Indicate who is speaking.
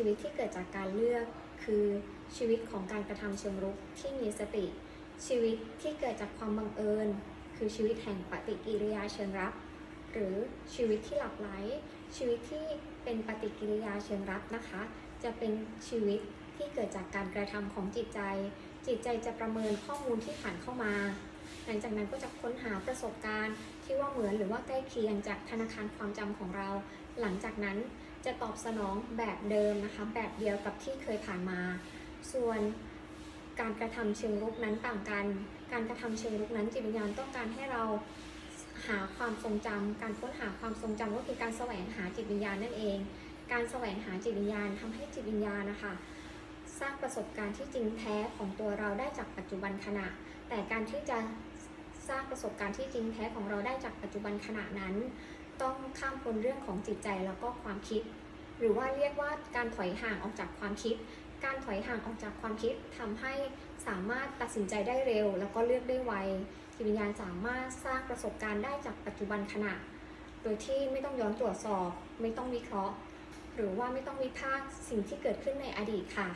Speaker 1: ชีวิตที่เกิดจากการเลือก คือชีวิตของการกระทำเชิงรุกที่มีสติ ชีวิตที่เกิดจากความบังเอิญ คือชีวิตแห่งปฏิกิริยาเชิงรับ หรือชีวิตที่หลับไหล ชีวิตที่เป็นปฏิกิริยาเชิงรับนะคะ จะเป็นชีวิตที่เกิดจากการกระทำของจิตใจ จิตใจจะประเมินข้อมูลที่ผ่านเข้ามา หลังจากนั้นก็จะค้นหาประสบการณ์ที่ว่าเหมือนหรือว่าใกล้เคียงจากธนาคารความจำของเรา หลังจากนั้นจะตอบสนองแบบเดิมนะคะ แบบเดียวกับที่เคยผ่านมา ส่วนการกระทำเชิงรุกนั้นต่างกัน การกระทำเชิงรุกนั้นจิตวิญญาณต้องการให้เราหาความทรงจำการค้นหาความทรงจำก็คือการแสวงหาจิตวิญญาณนั่นเอง การแสวงหาจิตวิญญาณทำให้จิตวิญญาณนะคะสร้างประสบการณ์ที่จริงแท้ของตัวเราได้จากปัจจุบันขณะ แต่การที่จะสร้างประสบการณ์ที่จริงแท้ของเราได้จากปัจจุบันขณะนั้น ต้องข้ามพ้นเรื่องของจิตใจแล้วก็ความคิด หรือว่าเรียกว่าการถอยห่างออกจากความคิด การถอยห่างออกจากความคิดทำให้สามารถตัดสินใจได้เร็ว แล้วก็เลือกได้ไวจิตวิญญาณสามารถสร้างประสบการณ์ได้จากปัจจุบันขณะ โดยที่ไม่ต้องย้อนตรวจสอบ ไม่ต้องวิเคราะห์ หรือว่าไม่ต้องวิพากษ์สิ่งที่เกิดขึ้นในอดีตค่ะ